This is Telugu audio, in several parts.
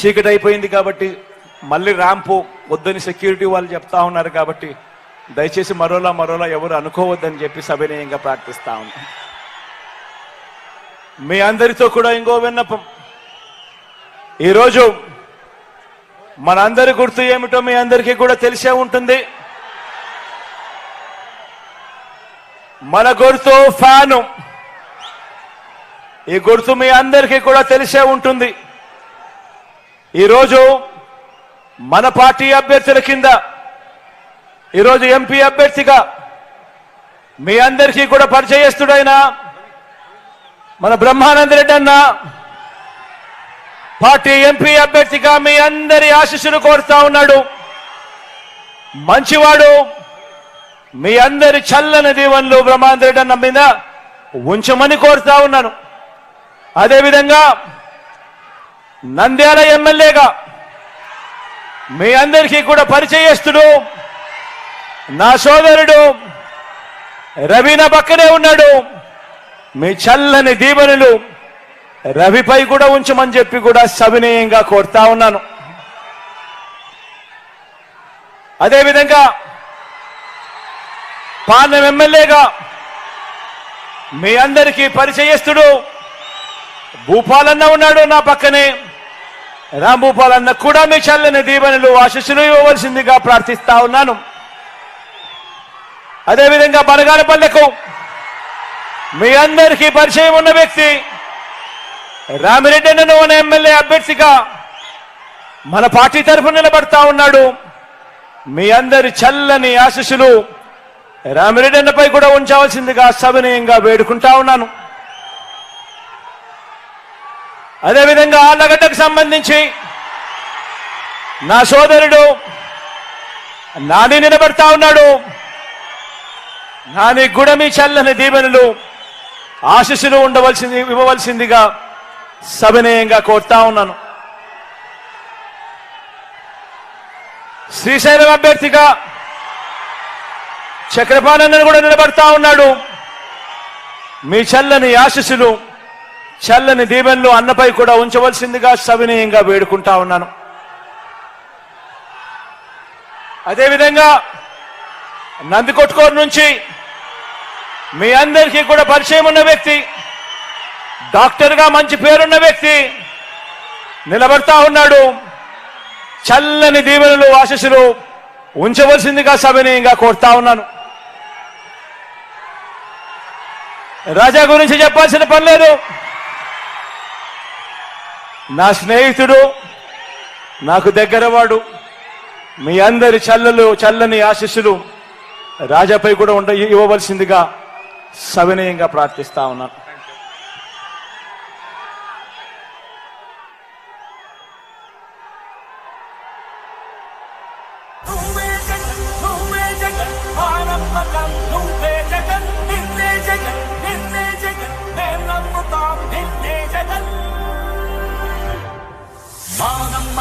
చీకటి అయిపోయింది కాబట్టి మళ్ళీ ర్యాంపు వద్దని సెక్యూరిటీ వాళ్ళు చెప్తా ఉన్నారు కాబట్టి దయచేసి మరోలా మరోలా ఎవరు అనుకోవద్దని చెప్పి సవినయంగా ప్రార్థిస్తా ఉన్నాం. మీ అందరితో కూడా ఇంకో విన్నపం. ఈరోజు మనందరి గుర్తు ఏమిటో మీ అందరికీ కూడా తెలిసే ఉంటుంది. మన గుర్తు ఫ్యాను. ఈ గుర్తు మీ అందరికీ కూడా తెలిసే ఉంటుంది. ఈరోజు మన పార్టీ అభ్యర్థుల కింద ఈరోజు ఎంపీ అభ్యర్థిగా మీ అందరికీ కూడా పరిచయస్తుడైన మన బ్రహ్మానంద రెడ్డి అన్న పార్టీ ఎంపీ అభ్యర్థిగా మీ అందరి ఆశీస్సులు కోరుతా ఉన్నాడు. మంచివాడు మీ అందరి చల్లని దీవెనలు బ్రహ్మానంద రెడ్డి అన్న మీద ఉంచమని కోరుతా ఉన్నాను. అదేవిధంగా నంద్యాల ఎమ్మెల్యేగా మీ అందరికీ కూడా పరిచయస్తుడు నా సోదరుడు రవీన పక్కనే ఉన్నాడు. మీ చల్లని దీవెనలు రవిపై కూడా ఉంచమని చెప్పి కూడా సవినయంగా కోరుతా ఉన్నాను. అదేవిధంగా పాలెం ఎమ్మెల్యేగా మీ అందరికీ పరిచయస్తుడు భూపాలన్న ఉన్నాడు నా పక్కనే. రాంభూపాలన్న కూడా మీ చల్లని దీవెనలు ఆశస్సులు ఇవ్వవలసిందిగా ప్రార్థిస్తా ఉన్నాను. అదేవిధంగా బనగానపల్లెకు మీ అందరికీ పరిచయం ఉన్న వ్యక్తి రామిరెడ్డి అన్నను అనే ఎమ్మెల్యే అభ్యర్థిగా మన పార్టీ తరఫున నిలబడతా ఉన్నాడు. మీ అందరి చల్లని ఆశస్సులు రామిరెడ్డి అన్నపై కూడా ఉంచవలసిందిగా సవినయంగా వేడుకుంటా ఉన్నాను. అదేవిధంగా ఆళ్ళగడ్డకు సంబంధించి నా సోదరుడు నాని నిలబడతా ఉన్నాడు. నాని గుడమి చల్లని దీవెనలు ఆశీస్సులు ఉండవలసింది ఇవ్వవలసిందిగా సవినయంగా కోరుతా ఉన్నాను. శ్రీశైలం అభ్యర్థిగా చక్రపాణన్నను కూడా నిలబడతా ఉన్నాడు. మీ చల్లని ఆశీస్సులు చల్లని దీవెనలు అన్నపై కూడా ఉంచవలసిందిగా సవినయంగా వేడుకుంటా ఉన్నాను. అదేవిధంగా నందికొట్టుకోరు నుంచి మీ అందరికీ కూడా పరిచయం ఉన్న వ్యక్తి డాక్టర్గా మంచి పేరున్న వ్యక్తి నిలబడతా ఉన్నాడు. చల్లని దీవెనలు ఆశస్సులు ఉంచవలసిందిగా సవినయంగా కోరుతా ఉన్నాను. రాజా గురించి చెప్పాల్సిన పని లేదు. నా స్నేహితుడు నాకు దగ్గరవాడు మీ అందరి చల్లలు చల్లని ఆశీస్సులు రాజాపై కూడా ఉండ ఇవ్వవలసిందిగా సవినయంగా ప్రార్థిస్తా ఉన్నాను నువ్వే జగన్ నువ్వే జగన్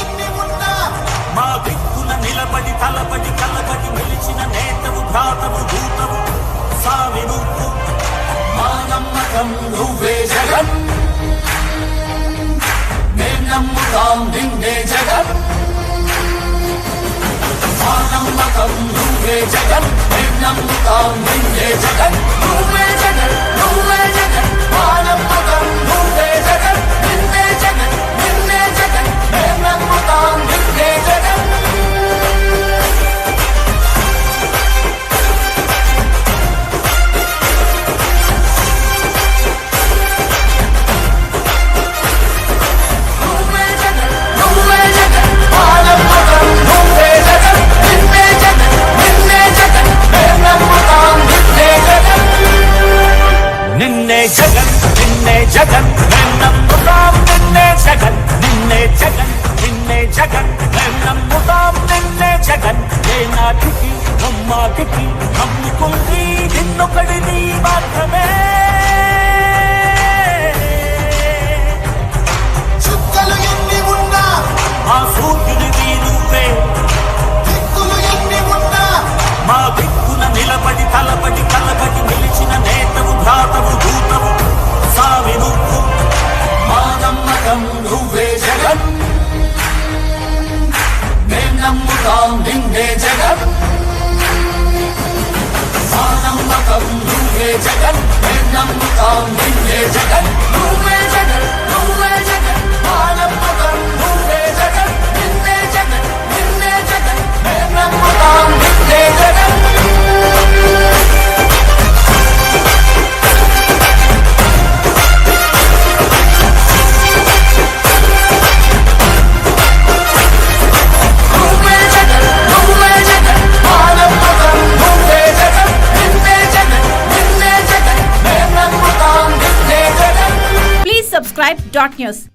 ఎన్ని ఉన్నా మా దిక్కున నిలబడి తలబడి కలబడి నిలిచిన నేతవు భ్రాతవు దూతవు. సావి నువ్వు మా నమ్మకం నువ్వే జగన్. మేం నమ్ముతాం నిన్నే జగన్. నమ్మకం నువ్వే జగన్ మేం నిన్నే జగన్. నువ్వే జగన్ నాటికి నమ్ముకుంది నిన్నొకడిని మాత్రమే. చుక్కలు ఎన్ని ఉన్నా మా సూర్యునివి నువ్వే దిక్కులు ఎన్ని ఉన్నా మా దిక్కున నిలబడి తలబడి కలబడి నిలిచిన నేతవు భ్రాతవు దూతవు సావి నువ్వు. మా నమ్మకం నువ్వే జగన్. నమ్ముతాం నిన్నే జగన్. మా నమ్మకం నువ్వే జగన్. మేం నమ్ముతాం నిన్నే జగన్ జగన్. నువ్వే dot news.